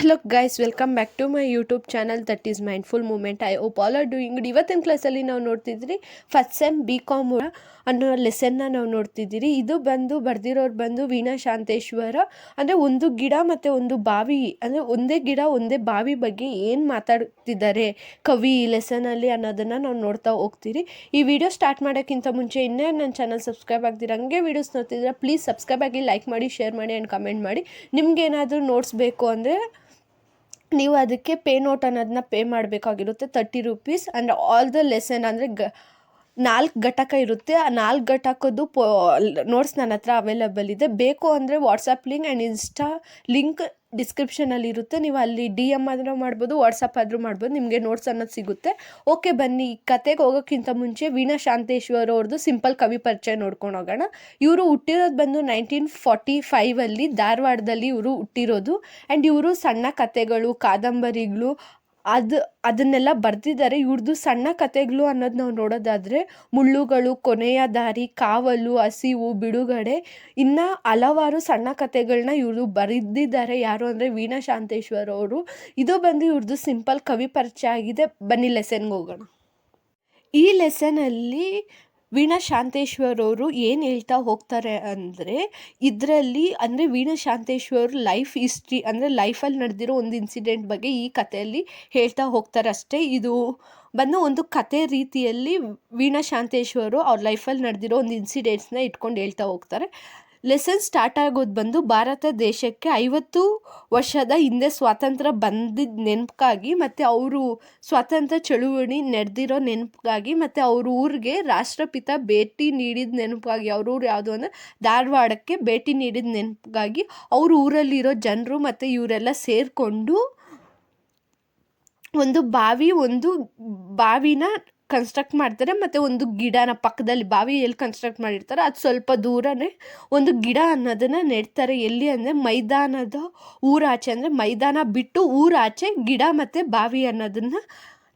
Hello guys welcome back to my YouTube channel that is mindful moment I hope all are doing good ಇವತ್ತಿನ ಕ್ಲಾಸಲ್ಲಿ ನಾವು ನೋಡ್ತಿದ್ರಿ first sem B com ಅನ್ನೋ ಲೆಸನ್ನ ನಾವು ನೋಡ್ತಿದ್ದೀರಿ. ಇದು ಬಂದು ಬರ್ದಿರೋರು ಬಂದು ವೀಣಾ ಶಾಂತೇಶ್ವರ. ಅಂದರೆ ಒಂದು ಗಿಡ ಮತ್ತು ಒಂದು ಬಾವಿ, ಅಂದರೆ ಒಂದೇ ಗಿಡ, ಒಂದೇ ಬಾವಿ ಬಗ್ಗೆ ಏನು ಮಾತಾಡ್ತಿದ್ದಾರೆ ಕವಿ ಲೆಸನಲ್ಲಿ ಅನ್ನೋದನ್ನು ನಾವು ನೋಡ್ತಾ ಹೋಗ್ತೀರಿ. ಈ ವಿಡಿಯೋ ಸ್ಟಾರ್ಟ್ ಮಾಡೋಕ್ಕಿಂತ ಮುಂಚೆ ಇನ್ನೇ ನನ್ನ ಚಾನಲ್ ಸಬ್ಸ್ಕ್ರೈಬ್ ಆಗ್ತೀರ ಹಂಗೆ ವೀಡಿಯೋಸ್ ನೋಡ್ತಿದ್ರೆ ಪ್ಲೀಸ್ ಸಬ್ಸ್ಕ್ರೈಬ್ ಆಗಿ ಲೈಕ್ ಮಾಡಿ ಶೇರ್ ಮಾಡಿ ಆ್ಯಂಡ್ ಕಮೆಂಟ್ ಮಾಡಿ. ನಿಮ್ಗೆ ಏನಾದರೂ ನೋಟ್ಸ್ ಬೇಕು ಅಂದರೆ ನೀವು ಅದಕ್ಕೆ ಪೇ ನೋಟ್ ಅನ್ನೋದನ್ನ pay ಮಾಡಬೇಕಾಗಿರುತ್ತೆ thirty rupees and all the lesson ಅಂದರೆ ಗ ನಾಲ್ಕು ಘಟಕ ಇರುತ್ತೆ. ಆ ನಾಲ್ಕು ಘಟಕದ್ದು ಪೋ ನೋಟ್ಸ್ ನನ್ನ ಹತ್ರ ಅವೈಲಬಲ್ ಇದೆ. ಬೇಕು ಅಂದರೆ WhatsApp link and insta link ಡಿಸ್ಕ್ರಿಪ್ಷನಲ್ಲಿ ಇರುತ್ತೆ. ನೀವು ಅಲ್ಲಿ ಡಿ ಎಂ ಆದರೂ ಮಾಡ್ಬೋದು ವಾಟ್ಸಪ್ ಆದರೂ ಮಾಡ್ಬೋದು, ನಿಮಗೆ ನೋಟ್ಸ್ ಅನ್ನೋದು ಸಿಗುತ್ತೆ. ಓಕೆ ಬನ್ನಿ. ಕತೆಗೆ ಹೋಗೋಕ್ಕಿಂತ ಮುಂಚೆ ವೀಣಾ ಶಾಂತೇಶ್ವರ್ ಅವ್ರದ್ದು ಸಿಂಪಲ್ ಕವಿ ಪರಿಚಯ ನೋಡ್ಕೊಂಡು ಹೋಗೋಣ. ಇವರು ಹುಟ್ಟಿರೋದು ಬಂದು ನೈನ್ಟೀನ್ ಫಾರ್ಟಿ ಫೈವಲ್ಲಿ ಧಾರವಾಡದಲ್ಲಿ ಇವರು ಹುಟ್ಟಿರೋದು. ಆ್ಯಂಡ್ ಇವರು ಸಣ್ಣ ಕತೆಗಳು, ಕಾದಂಬರಿಗಳು ಅದು ಅದನ್ನೆಲ್ಲ ಬರೆದಿದ್ದಾರೆ. ಇವ್ರದ್ದು ಸಣ್ಣ ಕತೆಗಳು ಅನ್ನೋದು ನಾವು ನೋಡೋದಾದರೆ ಮುಳ್ಳುಗಳು, ಕೊನೆಯ ದಾರಿ, ಕಾವಲು, ಹಸಿವು, ಬಿಡುಗಡೆ ಇನ್ನು ಹಲವಾರು ಸಣ್ಣ ಕತೆಗಳನ್ನ ಇವರು ಬರೆದಿದ್ದಾರೆ. ಯಾರು ಅಂದರೆ ವೀಣಾ ಶಾಂತೇಶ್ವರ್ ಅವರು. ಇದು ಬಂದು ಇವ್ರದ್ದು ಸಿಂಪಲ್ ಕವಿ ಪರಿಚಯ ಆಗಿದೆ. ಬನ್ನಿ ಲೆಸನ್ಗೆ ಹೋಗೋಣ. ಈ ಲೆಸನಲ್ಲಿ ವೀಣಾ ಶಾಂತೇಶ್ವರ್ ಅವರು ಏನು ಹೇಳ್ತಾ ಹೋಗ್ತಾರೆ ಅಂದರೆ, ಇದರಲ್ಲಿ ಅಂದರೆ ವೀಣಾ ಶಾಂತೇಶ್ವರ್ ಲೈಫ್ ಹಿಸ್ಟ್ರಿ ಅಂದರೆ ಲೈಫಲ್ಲಿ ನಡೆದಿರೋ ಒಂದು ಇನ್ಸಿಡೆಂಟ್ ಬಗ್ಗೆ ಈ ಕಥೆಯಲ್ಲಿ ಹೇಳ್ತಾ ಹೋಗ್ತಾರೆ ಅಷ್ಟೇ. ಇದು ಬಂದು ಒಂದು ಕತೆ ರೀತಿಯಲ್ಲಿ ವೀಣಾ ಶಾಂತೇಶ್ವರು ಅವ್ರ ಲೈಫಲ್ಲಿ ನಡೆದಿರೋ ಒಂದು ಇನ್ಸಿಡೆಂಟ್ಸ್ನ ಇಟ್ಕೊಂಡು ಹೇಳ್ತಾ ಹೋಗ್ತಾರೆ. ಲೆಸನ್ ಸ್ಟಾರ್ಟ್ ಆಗೋದು ಬಂದು ಭಾರತ ದೇಶಕ್ಕೆ ಐವತ್ತು ವರ್ಷದ ಹಿಂದೆ ಸ್ವಾತಂತ್ರ್ಯ ಬಂದಿದ್ದ ನೆನಪಿಗಾಗಿ ಮತ್ತು ಅವರು ಸ್ವಾತಂತ್ರ್ಯ ಚಳುವಳಿ ನಡೆದಿರೋ ನೆನಪಿಗಾಗಿ ಮತ್ತು ಅವ್ರ ಊರಿಗೆ ರಾಷ್ಟ್ರಪಿತ ಭೇಟಿ ನೀಡಿದ ನೆನಪಿಗಾಗಿ, ಅವ್ರ ಊರು ಯಾವುದು ಅಂದರೆ ಧಾರವಾಡಕ್ಕೆ ಭೇಟಿ ನೀಡಿದ ನೆನಪಿಗಾಗಿ ಅವ್ರ ಊರಲ್ಲಿರೋ ಜನರು ಮತ್ತು ಇವರೆಲ್ಲ ಸೇರಿಕೊಂಡು ಒಂದು ಬಾವಿ, ಒಂದು ಬಾವಿನ ಕನ್ಸ್ಟ್ರಕ್ಟ್ ಮಾಡ್ತಾರೆ ಮತ್ತು ಒಂದು ಗಿಡನ ಪಕ್ಕದಲ್ಲಿ ಬಾವಿ ಎಲ್ಲಿ ಕನ್ಸ್ಟ್ರಕ್ಟ್ ಮಾಡಿರ್ತಾರೆ. ಅದು ಸ್ವಲ್ಪ ದೂರನೇ ಒಂದು ಗಿಡ ಅನ್ನೋದನ್ನು ನೆಡ್ತಾರೆ. ಎಲ್ಲಿ ಅಂದರೆ ಮೈದಾನದ ಊರಾಚೆ ಅಂದರೆ ಮೈದಾನ ಬಿಟ್ಟು ಊರಾಚೆ ಗಿಡ ಮತ್ತು ಬಾವಿ ಅನ್ನೋದನ್ನು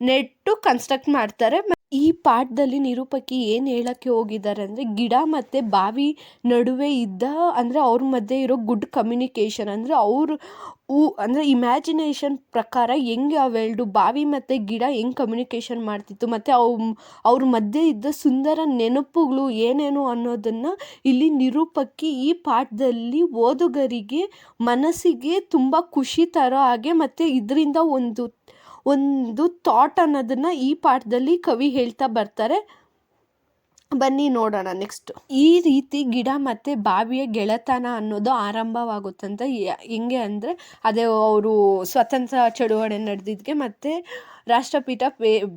ನೆಟ್ಟು ಕನ್ಸ್ಟ್ರಕ್ಟ್ ಮಾಡ್ತಾರೆ. ಈ ಪಾಠದಲ್ಲಿ ನಿರೂಪಕಿ ಏನು ಹೇಳೋಕ್ಕೆ ಹೋಗಿದ್ದಾರೆ ಅಂದರೆ ಗಿಡ ಮತ್ತು ಬಾವಿ ನಡುವೆ ಇದ್ದ ಅಂದರೆ ಅವ್ರ ಮಧ್ಯೆ ಇರೋ ಗುಡ್ ಕಮ್ಯುನಿಕೇಷನ್ ಅಂದರೆ ಅವರು ಊ ಅಂದರೆ ಇಮ್ಯಾಜಿನೇಷನ್ ಪ್ರಕಾರ ಹೆಂಗೆ ಅವೆರಡು ಬಾವಿ ಮತ್ತು ಗಿಡ ಹೆಂಗೆ ಕಮ್ಯುನಿಕೇಷನ್ ಮಾಡ್ತಿತ್ತು ಮತ್ತು ಅವು ಅವ್ರ ಮಧ್ಯೆ ಇದ್ದ ಸುಂದರ ನೆನಪುಗಳು ಏನೇನು ಅನ್ನೋದನ್ನು ಇಲ್ಲಿ ನಿರೂಪಕಿ ಈ ಪಾಠದಲ್ಲಿ ಓದುಗರಿಗೆ ಮನಸ್ಸಿಗೆ ತುಂಬ ಖುಷಿ ತರೋ ಹಾಗೆ ಮತ್ತು ಇದರಿಂದ ಒಂದು ಒಂದು ಥಾಟ್ ಅನ್ನೋದನ್ನು ಈ ಪಾಠದಲ್ಲಿ ಕವಿ ಹೇಳ್ತಾ ಬರ್ತಾರೆ. ಬನ್ನಿ ನೋಡೋಣ ನೆಕ್ಸ್ಟ್ ಈ ರೀತಿ ಗಿಡ ಮತ್ತು ಬಾವಿಯ ಗೆಳೆತನ ಅನ್ನೋದು ಆರಂಭವಾಗುತ್ತಂತ ಹೆಂಗೆ ಅಂದರೆ ಅದೇ ಅವರು ಸ್ವತಂತ್ರ ಚಳುವಳಿ ನಡೆದಿದ್ದಕ್ಕೆ ಮತ್ತು ರಾಷ್ಟ್ರಪೀಠ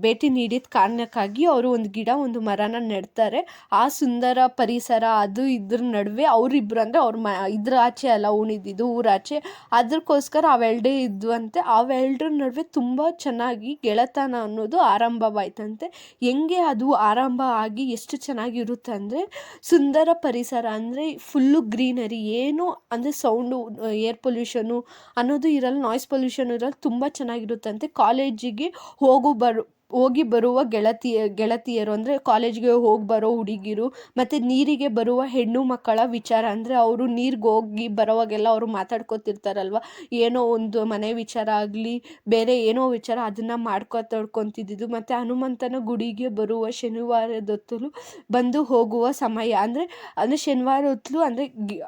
ಭೇಟಿ ನೀಡಿದ ಕಾರಣಕ್ಕಾಗಿ ಅವರು ಒಂದು ಗಿಡ, ಒಂದು ಮರನ ನೆಡ್ತಾರೆ. ಆ ಸುಂದರ ಪರಿಸರ, ಅದು ಇದ್ರ ನಡುವೆ ಅವರಿಬ್ರು ಅಂದರೆ ಅವ್ರ ಮ, ಇದ್ರ ಆಚೆ ಅಲ್ಲ ಉಣಿದಿದ್ದು ಊರಾಚೆ ಅದಕ್ಕೋಸ್ಕರ ಅವೆಲ್ಡೇ ಇದ್ವಂತೆ. ಅವೆಲ್ಡ್ರ ನಡುವೆ ತುಂಬ ಚೆನ್ನಾಗಿ ಗೆಳೆತನ ಅನ್ನೋದು ಆರಂಭವಾಯ್ತಂತೆ. ಹೆಂಗೆ ಅದು ಆರಂಭ ಆಗಿ ಎಷ್ಟು ಚೆನ್ನಾಗಿರುತ್ತೆ ಅಂದರೆ, ಸುಂದರ ಪರಿಸರ ಅಂದರೆ ಫುಲ್ಲು ಗ್ರೀನರಿ. ಏನು ಅಂದರೆ ಸೌಂಡು, ಏರ್ ಪೊಲ್ಯೂಷನು ಅನ್ನೋದು ಇರಲ್ಲ, ನಾಯ್ಸ್ ಪೊಲ್ಯೂಷನ್ ಇರಲ್ಲ, ತುಂಬ ಚೆನ್ನಾಗಿರುತ್ತಂತೆ. ಕಾಲೇಜಿಗೆ ಹೋಗು ಬರು ಹೋಗಿ ಬರುವ ಗೆಳತಿಯ ಗೆಳತಿಯರು ಅಂದರೆ ಕಾಲೇಜ್ಗೆ ಹೋಗಿ ಬರೋ ಹುಡುಗಿರು ಮತ್ತು ನೀರಿಗೆ ಬರುವ ಹೆಣ್ಣು ಮಕ್ಕಳ ವಿಚಾರ ಅಂದರೆ ಅವರು ನೀರಿಗೆ ಹೋಗಿ ಬರೋವಾಗೆಲ್ಲ ಅವರು ಮಾತಾಡ್ಕೊತಿರ್ತಾರಲ್ವ? ಏನೋ ಒಂದು ಮನೆ ವಿಚಾರ ಆಗಲಿ, ಬೇರೆ ಏನೋ ವಿಚಾರ ಅದನ್ನು ಮಾಡ್ಕೊತಡ್ಕೊತಿದ್ದಿದ್ದು ಮತ್ತು ಹನುಮಂತನ ಗುಡಿಗೆ ಬರುವ ಶನಿವಾರದೊತ್ತಲು ಬಂದು ಹೋಗುವ ಸಮಯ ಅಂದರೆ ಅಂದರೆ ಶನಿವಾರ ಹೊತ್ತಲು ಅಂದರೆ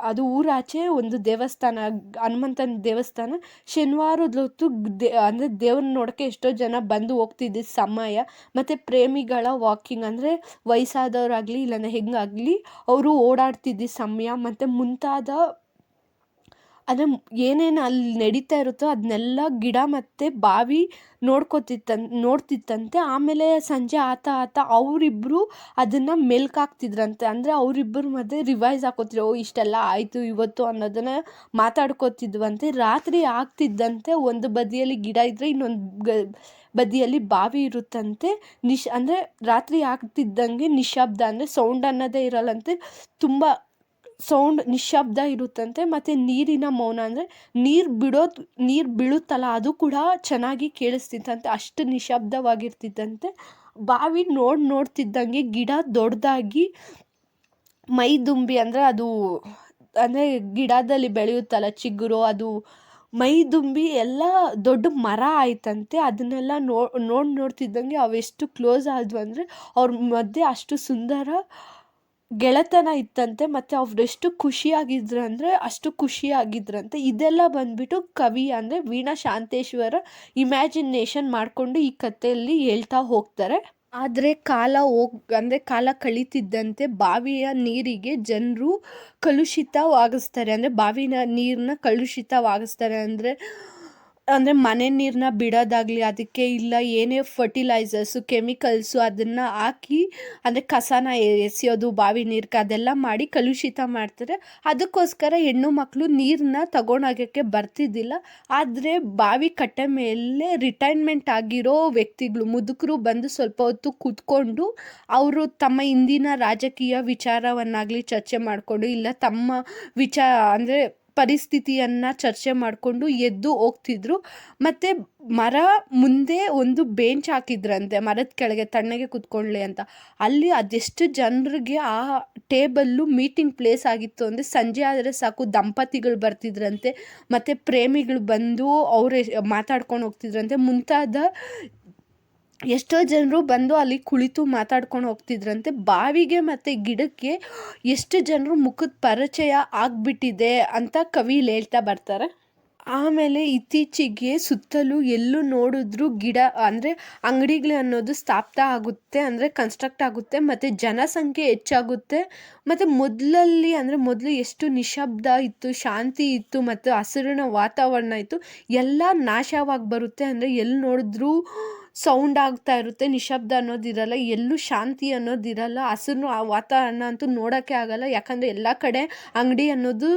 ಅದು ಊರಾಚೆ ಒಂದು ದೇವಸ್ಥಾನ, ಹನುಮಂತನ ದೇವಸ್ಥಾನ ಶನಿವಾರದ ಹೊತ್ತು ದೇ, ಅಂದರೆ ದೇವ್ರನ್ನ ನೋಡೋಕ್ಕೆ ಎಷ್ಟೋ ಜನ ಬಂದು ಹೋಗ್ತಿದ್ದಿದ್ದು ಸಮಯ ಮತ್ತು ಪ್ರೇಮಿಗಳ ವಾಕಿಂಗ್ ಅಂದರೆ ವಯಸ್ಸಾದವರಾಗಲಿ ಇಲ್ಲಾಂದರೆ ಹೆಂಗಾಗಲಿ ಅವರು ಓಡಾಡ್ತಿದ್ದ ಸಮಯ ಮತ್ತು ಮುಂತಾದ ಅಂದರೆ ಏನೇನು ಅಲ್ಲಿ ನಡೀತಾ ಇರುತ್ತೋ ಅದನ್ನೆಲ್ಲ ಗಿಡ ಮತ್ತು ಬಾವಿ ನೋಡ್ಕೊತಿತ್ತನ್ ನೋಡ್ತಿತ್ತಂತೆ. ಆಮೇಲೆ ಸಂಜೆ ಆತ ಆತ ಅವರಿಬ್ಬರು ಅದನ್ನು ಮೆಲ್ಕಾಕ್ತಿದ್ರಂತೆ ಅಂದರೆ ಅವರಿಬ್ಬರ ಮಧ್ಯೆ ರಿವೈಸ್ ಹಾಕೋತಿದ್ರು, ಓ ಇಷ್ಟೆಲ್ಲ ಆಯಿತು ಇವತ್ತು ಅನ್ನೋದನ್ನು ಮಾತಾಡ್ಕೋತಿದ್ವಂತೆ. ರಾತ್ರಿ ಆಗ್ತಿದ್ದಂತೆ. ಒಂದು ಬದಿಯಲ್ಲಿ ಗಿಡ ಇದ್ದರೆ ಇನ್ನೊಂದು ಬದಿಯಲ್ಲಿ ಬಾವಿ ಇರುತ್ತಂತೆ. ನಿಶ್ ಅಂದರೆ ರಾತ್ರಿ ಆಗ್ತಿದ್ದಂಗೆ ನಿಶ್ಶಬ್ದ ಅಂದರೆ ಸೌಂಡ್ ಅನ್ನೋದೇ ಇರಲ್ಲಂತೆ. ತುಂಬ ಸೌಂಡ್ ನಿಶ್ಶಬ್ದ ಇರುತ್ತಂತೆ. ಮತ್ತು ನೀರಿನ ಮೌನ ಅಂದರೆ ನೀರು ಬಿಡೋದು, ನೀರು ಬೀಳುತ್ತಲ್ಲ ಅದು ಕೂಡ ಚೆನ್ನಾಗಿ ಕೇಳಿಸ್ತಿತ್ತಂತೆ. ಅಷ್ಟು ನಿಶಬ್ದವಾಗಿರ್ತಿತ್ತಂತೆ ಬಾವಿ ನೋಡಿ ನೋಡ್ತಿದ್ದಂಗೆ ಗಿಡ ದೊಡ್ಡದಾಗಿ ಮೈದುಂಬಿ ಅಂದರೆ ಅದು, ಅಂದರೆ ಗಿಡದಲ್ಲಿ ಬೆಳೆಯುತ್ತಲ್ಲ ಚಿಗುರು ಅದು ಮೈದುಂಬಿ ಎಲ್ಲ ದೊಡ್ಡ ಮರ ಆಯ್ತಂತೆ, ಅದನ್ನೆಲ್ಲ ನೋ, ನೋಡಿ ನೋಡ್ತಿದ್ದಂಗೆ ಅವೆಷ್ಟು ಕ್ಲೋಸ್ ಆದವು ಅಂದರೆ ಅವ್ರ ಮಧ್ಯೆ ಅಷ್ಟು ಸುಂದರ ಗೆಳೆತನ ಇತ್ತಂತೆ, ಮತ್ತು ಅವರೆಷ್ಟು ಖುಷಿಯಾಗಿದ್ರು ಅಂದರೆ ಅಷ್ಟು ಖುಷಿಯಾಗಿದ್ರಂತೆ ಇದೆಲ್ಲ ಬಂದ್ಬಿಟ್ಟು ಕವಿ ಅಂದರೆ ವೀಣಾ ಶಾಂತೇಶ್ವರ ಇಮ್ಯಾಜಿನೇಷನ್ ಮಾಡಿಕೊಂಡು ಈ ಕಥೆಯಲ್ಲಿ ಹೇಳ್ತಾ ಹೋಗ್ತಾರೆ. ಆದರೆ ಕಾಲ ಹೋಗ್, ಅಂದರೆ ಕಾಲ ಕಳೀತಿದ್ದಂತೆ ಬಾವಿಯ ನೀರಿಗೆ ಜನರು ಕಲುಷಿತವಾಗಿಸ್ತಾರೆ. ಅಂದರೆ ಬಾವಿನ ನೀರನ್ನ ಕಲುಷಿತವಾಗಿಸ್ತಾರೆ. ಅಂದರೆ ಅಂದರೆ ಮನೆ ನೀರನ್ನ ಬಿಡೋದಾಗಲಿ, ಅದಕ್ಕೆ ಇಲ್ಲ, ಏನೇ ಫರ್ಟಿಲೈಸರ್ಸು ಕೆಮಿಕಲ್ಸು ಅದನ್ನು ಹಾಕಿ, ಅಂದರೆ ಕಸನ ಎಸೆಯೋದು ಬಾವಿ ನೀರ್ಗೆ ಅದೆಲ್ಲ ಮಾಡಿ ಕಲುಷಿತ ಮಾಡ್ತಾರೆ. ಅದಕ್ಕೋಸ್ಕರ ಹೆಣ್ಣು ಮಕ್ಕಳು ನೀರನ್ನ ತಗೊಂಡೋಗೋಕ್ಕೆ ಬರ್ತಿದ್ದಿಲ್ಲ. ಆದರೆ ಬಾವಿ ಕಟ್ಟೆ ಮೇಲೆ ರಿಟೈರ್ಮೆಂಟ್ ಆಗಿರೋ ವ್ಯಕ್ತಿಗಳು, ಮುದುಕರು ಬಂದು ಸ್ವಲ್ಪ ಹೊತ್ತು ಕೂತ್ಕೊಂಡು ಅವರು ತಮ್ಮ ಹಿಂದಿನ ರಾಜಕೀಯ ವಿಚಾರವನ್ನಾಗಲಿ ಚರ್ಚೆ ಮಾಡಿಕೊಂಡು, ಇಲ್ಲ ತಮ್ಮ ವಿಚಾರ, ಅಂದರೆ ಪರಿಸ್ಥಿತಿಯನ್ನು ಚರ್ಚೆ ಮಾಡಿಕೊಂಡು ಎದ್ದು ಹೋಗ್ತಿದ್ರು. ಮತ್ತು ಮರ ಮುಂದೆ ಒಂದು ಬೆಂಚ್ ಹಾಕಿದ್ರಂತೆ, ಮರದ ಕೆಳಗೆ ತಣ್ಣಗೆ ಕುತ್ಕೊಳ್ಳಿ ಅಂತ. ಅಲ್ಲಿ ಅದೆಷ್ಟು ಜನರಿಗೆ ಆ ಟೇಬಲ್ಲು ಮೀಟಿಂಗ್ ಪ್ಲೇಸ್ ಆಗಿತ್ತು ಅಂದರೆ ಸಂಜೆ ಆದರೆ ಸಾಕು ದಂಪತಿಗಳು ಬರ್ತಿದ್ರಂತೆ, ಮತ್ತು ಪ್ರೇಮಿಗಳು ಬಂದು ಅವರೇ ಮಾತಾಡ್ಕೊಂಡು ಹೋಗ್ತಿದ್ರಂತೆ. ಮುಂತಾದ ಎಷ್ಟೋ ಜನರು ಬಂದು ಅಲ್ಲಿ ಕುಳಿತು ಮಾತಾಡ್ಕೊಂಡು ಹೋಗ್ತಿದ್ರಂತೆ. ಬಾವಿಗೆ ಮತ್ತು ಗಿಡಕ್ಕೆ ಎಷ್ಟು ಜನರು ಮುಖದ ಪರಿಚಯ ಆಗಿಬಿಟ್ಟಿದೆ ಅಂತ ಕವಿಲಿ ಹೇಳ್ತಾ ಬರ್ತಾರೆ. ಆಮೇಲೆ ಇತ್ತೀಚೆಗೆ ಸುತ್ತಲೂ ಎಲ್ಲೂ ನೋಡಿದ್ರು ಗಿಡ ಅಂದರೆ ಅಂಗಡಿಗಳು ಅನ್ನೋದು ಸ್ಥಾಪಿತ ಆಗುತ್ತೆ, ಅಂದರೆ ಕನ್ಸ್ಟ್ರಕ್ಟ್ ಆಗುತ್ತೆ, ಮತ್ತು ಜನಸಂಖ್ಯೆ ಹೆಚ್ಚಾಗುತ್ತೆ, ಮತ್ತು ಮೊದಲಲ್ಲಿ ಅಂದರೆ ಮೊದಲು ಎಷ್ಟು ನಿಶಬ್ದ ಇತ್ತು, ಶಾಂತಿ ಇತ್ತು, ಮತ್ತು ಹಸಿರಿನ ವಾತಾವರಣ ಇತ್ತು, ಎಲ್ಲ ನಾಶವಾಗಿ ಬರುತ್ತೆ. ಅಂದರೆ ಎಲ್ಲಿ ನೋಡಿದ್ರೂ ಸೌಂಡ್ ಆಗ್ತಾ ಇರುತ್ತೆ, ನಿಶಬ್ದ ಅನ್ನೋದಿರಲ್ಲ ಎಲ್ಲೂ ಶಾಂತಿ ಅನ್ನೋದಿರಲ್ಲ ಹಸಿರು ಆ ವಾತಾವರಣ ಅಂತೂ ನೋಡೋಕ್ಕೆ ಆಗಲ್ಲ. ಯಾಕಂದರೆ ಎಲ್ಲ ಕಡೆ ಅಂಗಡಿ ಅನ್ನೋದು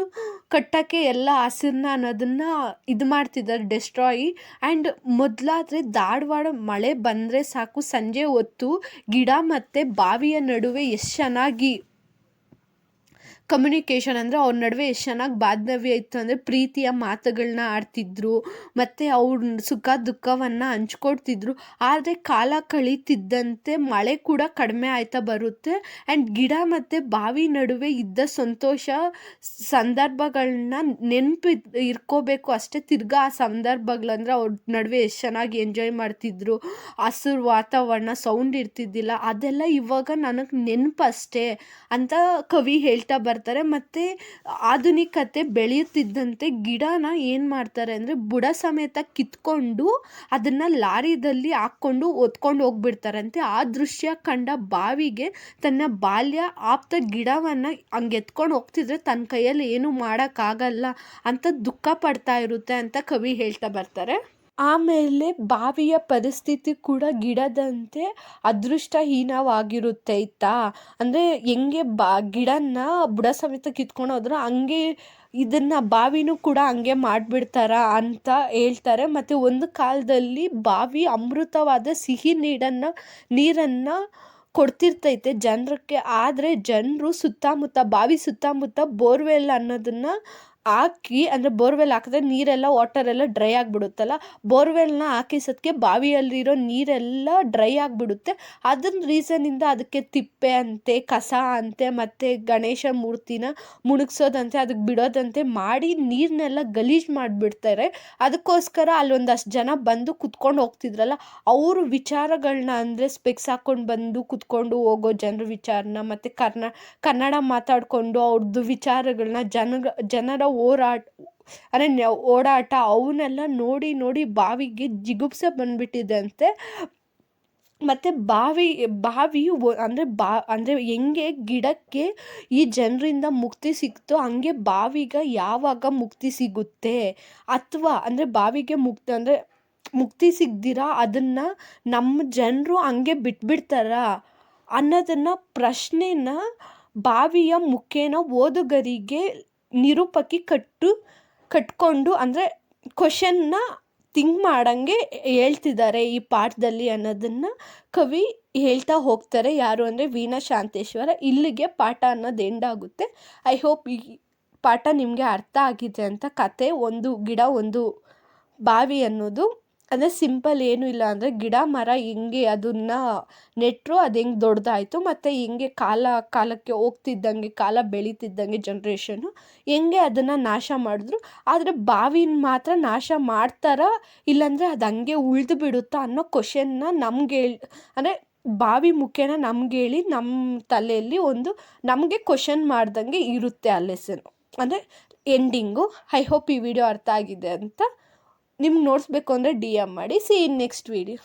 ಕಟ್ಟೋಕ್ಕೆ ಎಲ್ಲ ಹಸಿರನ್ನ ಅನ್ನೋದನ್ನು ಇದು ಮಾಡ್ತಿದ್ದಾರೆ ಡೆಸ್ಟ್ರಾಯ್ ಆ್ಯಂಡ್ ಮೊದಲಾದರೆ ಧಾರವಾಡ ಮಳೆ ಬಂದರೆ ಸಾಕು, ಸಂಜೆ ಹೊತ್ತು ಗಿಡ ಮತ್ತು ಬಾವಿಯ ನಡುವೆ ಎಷ್ಟು ಚೆನ್ನಾಗಿ ಕಮ್ಯುನಿಕೇಷನ್ ಅಂದರೆ ಅವ್ರ ನಡುವೆ ಎಷ್ಟು ಚೆನ್ನಾಗಿ ಬಾಂಧವ್ಯ ಇತ್ತು ಅಂದರೆ ಪ್ರೀತಿಯ ಮಾತುಗಳನ್ನ ಆಡ್ತಿದ್ರು, ಮತ್ತು ಅವ್ರ ಸುಖ ದುಃಖವನ್ನು ಹಂಚ್ಕೊಡ್ತಿದ್ರು. ಆದರೆ ಕಾಲ ಕಳೀತಿದ್ದಂತೆ ಮಳೆ ಕೂಡ ಕಡಿಮೆ ಆಯ್ತಾ ಬರುತ್ತೆ. ಆ್ಯಂಡ್ ಗಿಡ ಮತ್ತು ಬಾವಿ ನಡುವೆ ಇದ್ದ ಸಂತೋಷ ಸಂದರ್ಭಗಳನ್ನ ನೆನಪು ಇರ್ಕೋಬೇಕು. ಅಷ್ಟೇ ತಿರ್ಗಾ ಆ ಸಂದರ್ಭಗಳಂದ್ರೆ ಅವ್ರ ನಡುವೆ ಎಷ್ಟು ಚೆನ್ನಾಗಿ ಎಂಜಾಯ್ ಮಾಡ್ತಿದ್ರು. ಹಸಿರು ವಾತಾವರಣ ಸೌಂಡ್ ಇರ್ತಿದ್ದಿಲ್ಲ. ಅದೆಲ್ಲ ಇವಾಗ ನನಗೆ ನೆನಪು ಅಷ್ಟೇ ಅಂತ ಕವಿ ಹೇಳ್ತಾ ಬರ್ತಾರೆ, ಮತ್ತು ಆಧುನಿಕತೆ ಬೆಳೆಯುತ್ತಿದ್ದಂತೆ ಗಿಡನ ಏನು ಮಾಡ್ತಾರೆ ಅಂದರೆ ಬುಡ ಸಮೇತ ಕಿತ್ಕೊಂಡು ಅದನ್ನು ಲಾರಿದಲ್ಲಿ ಹಾಕ್ಕೊಂಡು ಹೊತ್ಕೊಂಡು ಹೋಗ್ಬಿಡ್ತಾರಂತೆ. ಆ ದೃಶ್ಯ ಕಂಡ ಬಾವಿಗೆ ತನ್ನ ಬಾಲ್ಯ ಆಪ್ತ ಗಿಡವನ್ನು ಹಂಗೆ ಎತ್ಕೊಂಡು ಹೋಗ್ತಿದ್ರೆ ತನ್ನ ಕೈಯಲ್ಲಿ ಏನು ಮಾಡೋಕ್ಕಾಗಲ್ಲ ಅಂತ ದುಃಖ ಪಡ್ತಾ ಇರುತ್ತೆ ಅಂತ ಕವಿ ಹೇಳ್ತಾ ಬರ್ತಾರೆ. ಆಮೇಲೆ ಬಾವಿಯ ಪರಿಸ್ಥಿತಿ ಕೂಡ ಗಿಡದಂತೆ ಅದೃಷ್ಟಹೀನವಾಗಿರುತ್ತೆ ಆಯ್ತಾ ಅಂದರೆ ಹೆಂಗೆ ಬಾ ಗಿಡನ ಬುಡ ಸಮೇತ ಕಿತ್ಕೊಂಡು ಹೋದ್ರು ಹಂಗೆ ಇದನ್ನು ಬಾವಿನೂ ಕೂಡ ಹಂಗೆ ಮಾಡಿಬಿಡ್ತಾರ ಅಂತ ಹೇಳ್ತಾರೆ. ಮತ್ತು ಒಂದು ಕಾಲದಲ್ಲಿ ಬಾವಿ ಅಮೃತವಾದ ಸಿಹಿ ನೀಡನ್ನು, ನೀರನ್ನು ಕೊಡ್ತಿರ್ತೈತೆ ಜನರಕ್ಕೆ. ಆದರೆ ಜನರು ಸುತ್ತಮುತ್ತ, ಬಾವಿ ಸುತ್ತಮುತ್ತ ಬೋರ್ವೆಲ್ ಅನ್ನೋದನ್ನು ಹಾಕಿ, ಅಂದರೆ ಬೋರ್ವೆಲ್ ಹಾಕಿದ್ರೆ ನೀರೆಲ್ಲ ವಾಟರೆಲ್ಲ ಡ್ರೈ ಆಗಿಬಿಡುತ್ತಲ್ಲ? ಬೋರ್ವೆಲ್ನ ಹಾಕಿಸೋದಕ್ಕೆ ಬಾವಿಯಲ್ಲಿರೋ ನೀರೆಲ್ಲ ಡ್ರೈ ಆಗಿಬಿಡುತ್ತೆ. ಅದನ್ನ ರೀಸನ್ನಿಂದ ಅದಕ್ಕೆ ತಿಪ್ಪೆ ಅಂತೆ, ಕಸ ಅಂತೆ, ಮತ್ತು ಗಣೇಶ ಮೂರ್ತಿನ ಮುಳುಗ್ಸೋದಂತೆ ಅದಕ್ಕೆ ಬಿಡೋದಂತೆ ಮಾಡಿ ನೀರನ್ನೆಲ್ಲ ಗಲೀಜು ಮಾಡಿಬಿಡ್ತಾರೆ. ಅದಕ್ಕೋಸ್ಕರ ಅಲ್ಲೊಂದಷ್ಟು ಜನ ಬಂದು ಕುತ್ಕೊಂಡು ಹೋಗ್ತಿದ್ರಲ್ಲ, ಅವ್ರ ವಿಚಾರಗಳನ್ನ ಅಂದರೆ ಸ್ಪೆಕ್ಸ್ ಹಾಕ್ಕೊಂಡು ಬಂದು ಕುತ್ಕೊಂಡು ಹೋಗೋ ಜನರ ವಿಚಾರನ, ಮತ್ತು ಕರ್ನಾ, ಕನ್ನಡ ಮಾತಾಡಿಕೊಂಡು ಅವ್ರದ್ದು ವಿಚಾರಗಳನ್ನ ಜನ ಜನರ ಹೋರಾಟ ಅಂದರೆ ಓಡಾಟ ಅವನ್ನೆಲ್ಲ ನೋಡಿ ನೋಡಿ ಬಾವಿಗೆ ಜಿಗುಪ್ಸೆ ಬಂದುಬಿಟ್ಟಿದ್ದಂತೆ ಮತ್ತು ಬಾವಿ ಬಾವಿ ಅಂದರೆ ಬಾ, ಅಂದರೆ ಹೆಂಗೆ ಗಿಡಕ್ಕೆ ಈ ಜನರಿಂದ ಮುಕ್ತಿ ಸಿಕ್ತೋ ಹಂಗೆ ಬಾವಿಗೆ ಯಾವಾಗ ಮುಕ್ತಿ ಸಿಗುತ್ತೆ? ಅಥವಾ ಅಂದರೆ ಬಾವಿಗೆ ಮುಕ್ತಿ, ಅಂದರೆ ಮುಕ್ತಿ ಸಿಗ್ದಿರಾ? ಅದನ್ನು ನಮ್ಮ ಜನರು ಹಂಗೆ ಬಿಟ್ಬಿಡ್ತಾರ? ಅನ್ನೋದನ್ನು ಪ್ರಶ್ನೆನ ಬಾವಿಯ ಮುಖೇನ ಓದುಗರಿಗೆ ನಿರೂಪಕಿ ಕಟ್ಟು, ಕಟ್ಕೊಂಡು ಅಂದರೆ ಕ್ವಶನ್ನ ಥಿಂಕ್ ಮಾಡಂಗೆ ಹೇಳ್ತಿದ್ದಾರೆ ಈ ಪಾಠದಲ್ಲಿ ಅನ್ನೋದನ್ನು ಕವಿ ಹೇಳ್ತಾ ಹೋಗ್ತಾರೆ. ಯಾರು ಅಂದರೆ ವೀಣಾ ಶಾಂತೇಶ್ವರ. ಇಲ್ಲಿಗೆ ಪಾಠ ಅನ್ನೋದು ಎಂಡ್ ಆಗುತ್ತೆ. ಐ ಹೋಪ್ ಈ ಪಾಠ ನಿಮಗೆ ಅರ್ಥ ಆಗಿದೆ ಅಂತ ಕತೆ, ಒಂದು ಗಿಡ, ಒಂದು ಬಾವಿ ಅನ್ನೋದು ಅಂದರೆ ಸಿಂಪಲ್ ಏನೂ ಇಲ್ಲ ಅಂದರೆ ಗಿಡ, ಮರ ಹೆಂಗೆ ಅದನ್ನು ನೆಟ್ಟರು ಅದು ಹೆಂಗೆ ದೊಡ್ಡದಾಯ್ತು ಮತ್ತು ಹೆಂಗೆ ಕಾಲ, ಕಾಲಕ್ಕೆ ಹೋಗ್ತಿದ್ದಂಗೆ, ಕಾಲ ಬೆಳೀತಿದ್ದಂಗೆ ಜನ್ರೇಷನು ಹೆಂಗೆ ಅದನ್ನು ನಾಶ ಮಾಡಿದ್ರು. ಆದರೆ ಬಾವಿನ ಮಾತ್ರ ನಾಶ ಮಾಡ್ತಾರಾ ಇಲ್ಲಾಂದರೆ ಅದು ಹಂಗೆ ಉಳಿದು ಬಿಡುತ್ತಾ ಅನ್ನೋ ಕ್ವಶನ್ನ ನಮ್ಗೆ ಹೇಳಿ, ಅಂದರೆ ಬಾವಿ ಮುಖೇನ ನಮ್ಗೆ ಹೇಳಿ ನಮ್ಮ ತಲೆಯಲ್ಲಿ ಒಂದು ನಮಗೆ ಕ್ವಶನ್ ಮಾಡ್ದಂಗೆ ಇರುತ್ತೆ ಆ ಲೆಸನು ಅಂದರೆ ಎಂಡಿಂಗು ಐ ಹೋಪ್ ಈ ವಿಡಿಯೋ ಅರ್ಥ ಆಗಿದೆ ಅಂತ. ನಿಮ್ಗೆ ನೋಡಿಸ್ಬೇಕು ಅಂದರೆ ಡಿ ಎಂ ಮಾಡಿ ಸಿ ಇನ್ ನೆಕ್ಸ್ಟ್ ವೀಡಿಯೋ